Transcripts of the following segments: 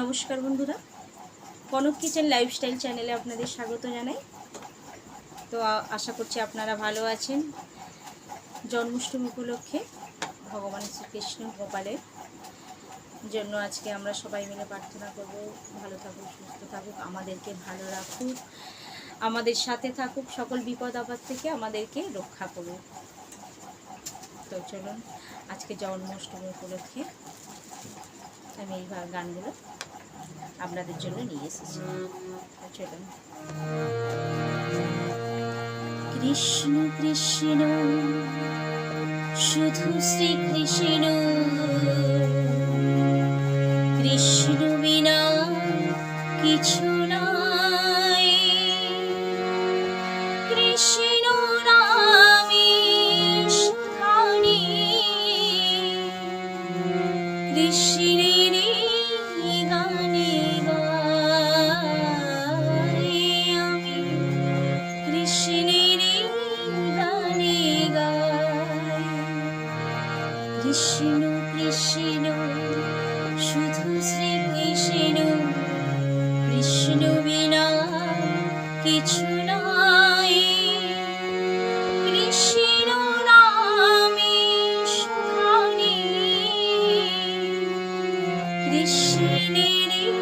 নমস্কার বন্ধুরা। Kanak kitchen lifestyle চ্যানেলে আপনাদের স্বাগত জানাই। তো আশা করছি আপনারা ভালো আছেন। জন্মাষ্টমী উপলক্ষে ভগবান শ্রীকৃষ্ণ গোপালের জন্য আজকে আমরা সবাই মিলে প্রার্থনা করব, ভালো থাকুক, সুস্থ থাকুক, আমাদেরকে ভালো রাখুক, আমাদের সাথে থাকুক, সকল বিপদ আপদ থেকে আমাদেরকে রক্ষা করুক। তো চলুন, আজকে জন্মাষ্টমী উপলক্ষে আমি এই গানগুলো আপনাদের জন্য নিয়ে এসেছি। চলুন কৃষ্ণ কৃষ্ণ, শুধু শ্রীকৃষ্ণ। কৃষ্ণ বিনা কিছু কৃষ্ণ কৃষ্ণ, শুধু শ্রী কৃষ্ণ। কৃষ্ণ বিনা কিছু নাই। কৃষ্ণ নামে সুধানি। কৃষ্ণের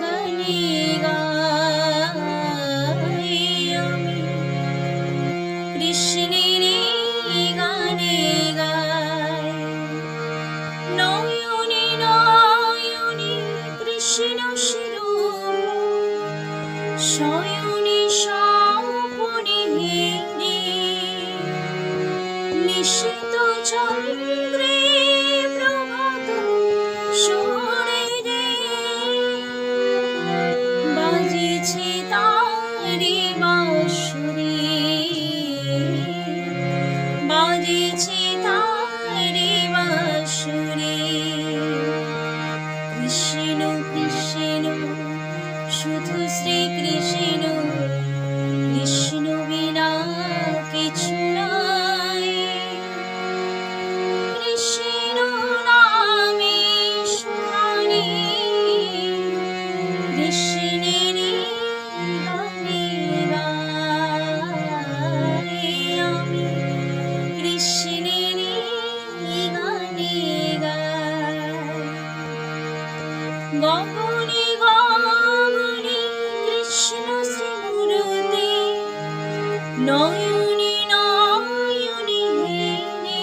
গানে গাই আমি। কৃষ্ণের গানে কৃষ্ণ শিরো শয়নে স্বপনে হেরে নিশিত চন্দ্রে প্রভাত সোরে রে বাজিছে তারে বাঁশুরি বাজিছে কৃষ্ণের গানে গগনে গগনে কৃষ্ণ শ্রীমূর্তি নয়নে নয়নে হেনে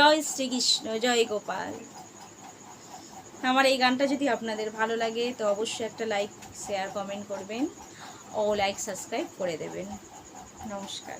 জয় শ্রীকৃষ্ণ, জয় গোপাল। আমার এই গানটা যদি আপনাদের ভালো লাগে, তো অবশ্যই একটা লাইক, শেয়ার, কমেন্ট করবেন ও লাইক, সাবস্ক্রাইব করে দেবেন। নমস্কার।